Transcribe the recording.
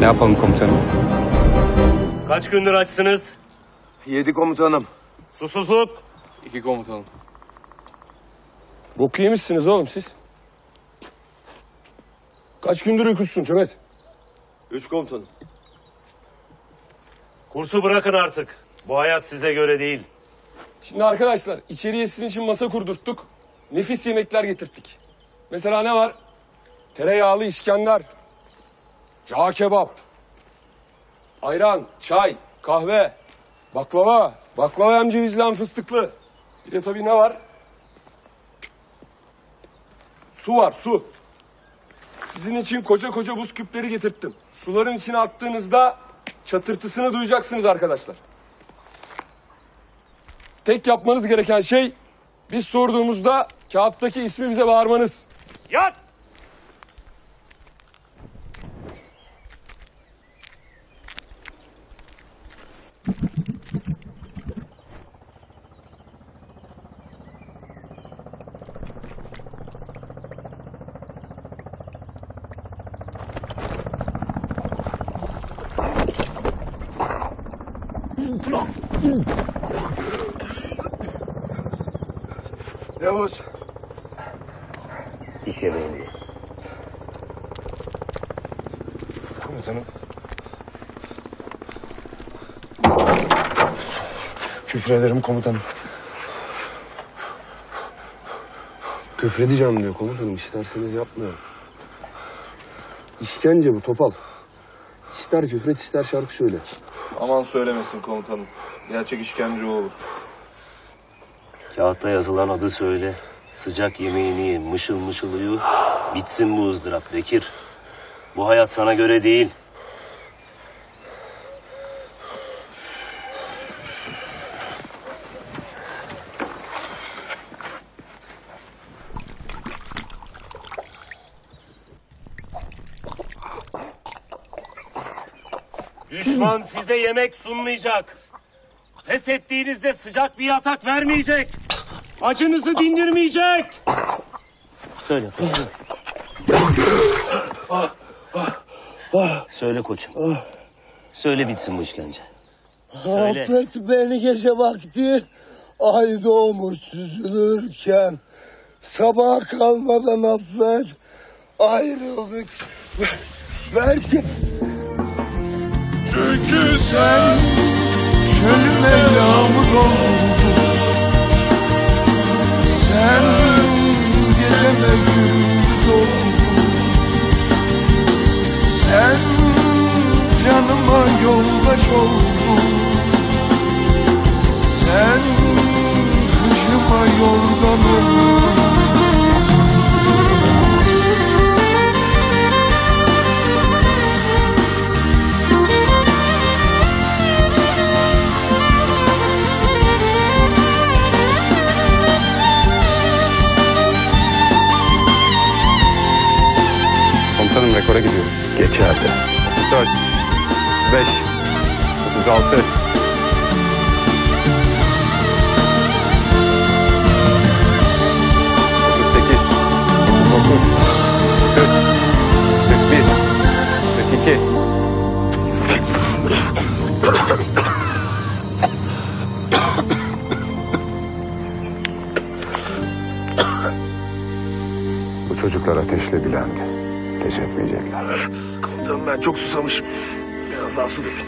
Ne yapalım komutanım? Kaç gündür açsınız? Yedi komutanım. Susuzluk. İki komutanım. Boku yemişsiniz oğlum siz. Kaç gündür uykusuzsun çömez. Üç komutanım. Kursu bırakın artık. Bu hayat size göre değil. Şimdi arkadaşlar içeriye sizin için masa kurdurttuk. Nefis yemekler getirttik. Mesela ne var? Tereyağlı İskender. Cağ kebap. Ayran, çay, kahve, baklava. Baklava hem cevizli fıstıklı. Bir de tabii ne var? Su var, su. Sizin için koca koca buz küpleri getirttim. Suların içine attığınızda çatırtısını duyacaksınız arkadaşlar. Tek yapmanız gereken şey biz sorduğumuzda kağıttaki ismi bize bağırmanız. Yat! Yavuz. Git yemeğini ye. Komutanım. Küfür ederim komutanım. Küfredeceğim diyor komutanım isterseniz yapmıyorum. İşkence bu topal. İster küfret ister şarkı söyle. Aman söylemesin komutanım. Gerçek işkence olur. Kağıtta yazılan adı söyle. Sıcak yemeğini ye, mışıl mışıl uyu. Bitsin bu ızdırap Bekir. Bu hayat sana göre değil. Düşman size yemek sunmayacak. Pes ettiğinizde sıcak bir yatak vermeyecek. Acınızı dindirmeyecek. Söyle. Söyle koçum. Söyle bitsin bu işkence. Söyle. Affet beni gece vakti ay doğmuş süzülürken sabah kalmadan affet ayrıldık belki sen çölüme yağmur oldun sen geceme gündüz oldun. Sen canıma yoldaş oldun. Sen kışıma yorgan oldun otuz dokuz, kırk, kırk bir, kırk iki. Bu çocuklar ateşle bilendi ateş etmeyecekler. Komutanım ben çok susamışım. Biraz daha su dökün.